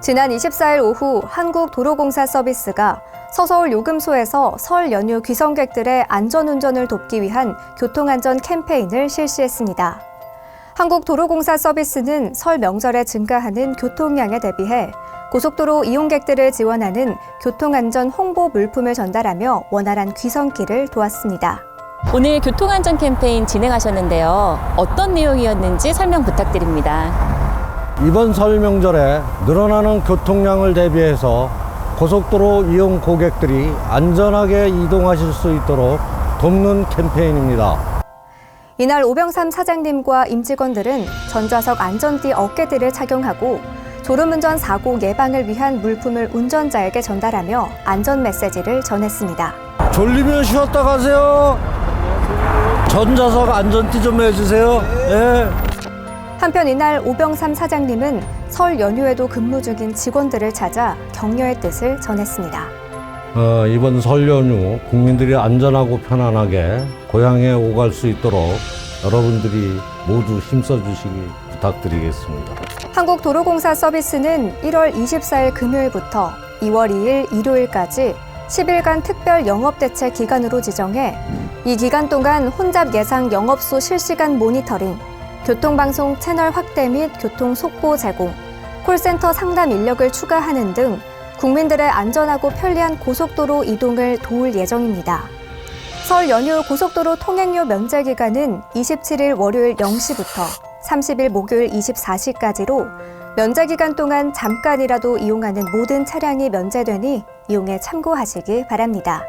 지난 24일 오후 한국도로공사 서비스가 서서울 요금소에서 설 연휴 귀성객들의 안전운전을 돕기 위한 교통안전 캠페인을 실시했습니다. 한국도로공사 서비스는 설 명절에 증가하는 교통량에 대비해 고속도로 이용객들을 지원하는 교통안전 홍보 물품을 전달하며 원활한 귀성길을 도왔습니다. 오늘 교통안전 캠페인 진행하셨는데요. 어떤 내용이었는지 설명 부탁드립니다. 이번 설 명절에 늘어나는 교통량을 대비해서 고속도로 이용 고객들이 안전하게 이동하실 수 있도록 돕는 캠페인입니다. 이날 오병삼 사장님과 임직원들은 전좌석 안전띠 어깨들을 착용하고 졸음운전 사고 예방을 위한 물품을 운전자에게 전달하며 안전 메시지를 전했습니다. 졸리면 쉬었다 가세요. 전좌석 안전띠 좀 해주세요. 예. 한편 이날 오병삼 사장님은 설 연휴에도 근무 중인 직원들을 찾아 격려의 뜻을 전했습니다. 어, 이번 설 연휴 국민들이 안전하고 편안하게 고향에 오갈 수 있도록 여러분들이 모두 힘써 주시기 부탁드리겠습니다. 한국도로공사 서비스는 1월 24일 금요일부터 2월 2일 일요일까지 10일간 특별 영업대체 기간으로 지정해 이 기간 동안 혼잡 예상 영업소 실시간 모니터링, 교통방송 채널 확대 및 교통 속보 제공, 콜센터 상담 인력을 추가하는 등 국민들의 안전하고 편리한 고속도로 이동을 도울 예정입니다. 설 연휴 고속도로 통행료 면제 기간은 27일 월요일 0시부터 30일 목요일 24시까지로 면제 기간 동안 잠깐이라도 이용하는 모든 차량이 면제되니 이용에 참고하시기 바랍니다.